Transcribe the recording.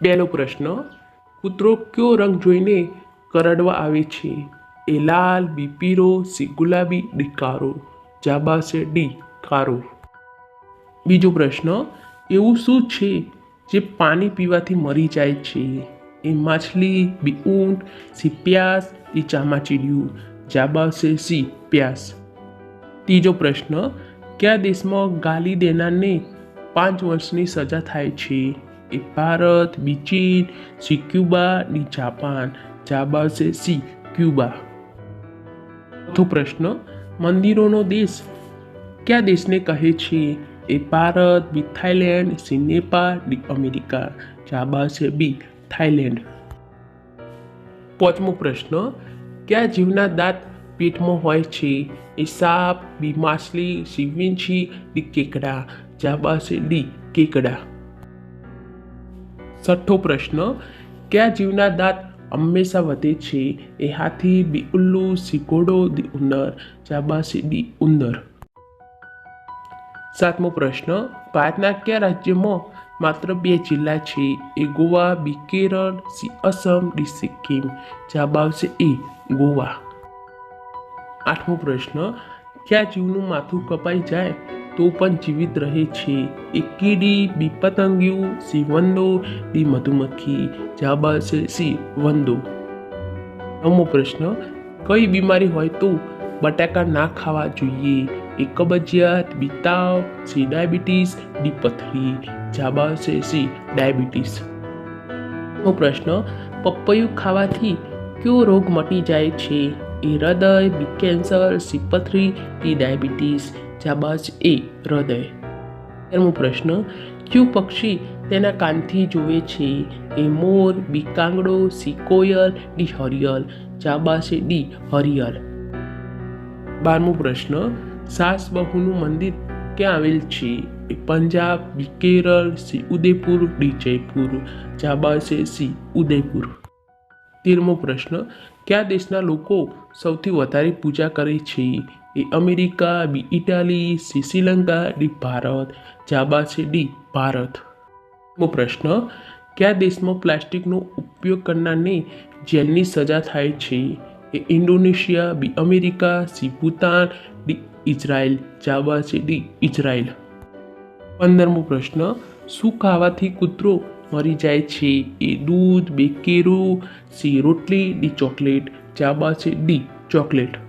પહેલો પ્રશ્ન, કૂતરો કયો રંગ જોઈને કરડવા આવે છે? એ લાલ, બી પીરો સી ગુલાબી, ડી કારો જાબા છે, ડી કારો બીજો પ્રશ્ન, એવું શું છે જે પાણી પીવાથી મરી જાય છે? એ માછલી, બી ઊંટ, સી પ્યાસ, એ ચામાચીડિયું. જાબા છે, સી પ્યાસ. ત્રીજો પ્રશ્ન, કયા દેશમાં ગાલી દેનારને પાંચ વર્ષની સજા થાય છે? ભારત, બી ચીન, સી ક્યુબા, ડી જાપાન. જાબા છે સી ક્યુબા. ચોથો પ્રશ્ન, મંદિરોનો દેશ કયા દેશને કહે છે? A Bharat, B Thailand C Nepal, D America. જાબા છે બી થાઈલેન્ડ પાંચમો પ્રશ્ન, કયા જીવના દાંત પેટમાં હોય છે? એ સાપ, બી માછલી, સી વીંછી, ડી કેકડા. જાબા છે ડી કેકડા. છઠ્ઠો પ્રશ્ન, કયા જીવના દાંત હંમેશા વધે છે? એ હાથી, બી ઉલ્લુ સિકોડો દી ઉંદર ચાબાસી દી ઉંદર. સાતમો પ્રશ્ન, ભારતના કયા રાજ્યમાં માત્ર બે જિલ્લા છે? A Goa, B Kerala, C Assam, D Sikkim જવાબ આવશે એ ગોવા. આઠમો પ્રશ્ન, કયા જીવનું માથું કપાઈ જાય? તો પણ જીવિત રહે છે. એ કીડી, બી પતંગિયું, સી વંદો ડી મધુમક્ખી જાબા છે સી વંદો. નવમો પ્રશ્ન, કઈ બીમારી હોય તો બટાકા ના ખાવા જોઈએ. એ કબજિયાત, બી તાવ, સી ડાયાબિટીસ, ડી પથરી જાબા છે સી ડાયાબિટીસ. નો પ્રશ્ન, પપૈયું ખાવાથી કયો રોગ મટી જાય છે? એ હૃદય, બી કેન્સર, સી પથરી ડી ડાયાબિટીસ. આવશે એ હૃદય. તેરમો પ્રશ્ન, કયું પક્ષી તેના કાનથી જુએ છે? એ મોર, બી કાંગડો ડી હરિયલ. જવાબ ડી હરિયલ. બારમો પ્રશ્ન, સાસ બહુનું મંદિર ક્યાં આવેલ છે? A Punjab, B Kerala, C Udaipur, D Jaipur. જાબાસે C Udaipur. તેરમો પ્રશ્ન, કયા દેશના લોકો સૌથી વધારે પૂજા કરે છે? A America, B Italy, C Sri Lanka, D Bharat, જાબા છે, ડી ભારત. પ્રશ્ન, કયા દેશમાં પ્લાસ્ટિકનો ઉપયોગ કરનારને જેલની સજા થાય છે? A Indonesia, B America, C Bhutan, D Israel, જાબા છે, ડી ઇઝરાયલ. પંદરમો પ્રશ્ન, શું ખાવાથી કૂતરો મરી જાય છે? એ દૂધ, બે કેરું, સી રોટલી, ડી ચોકલેટ, જાબા છે, ડી ચોકલેટ.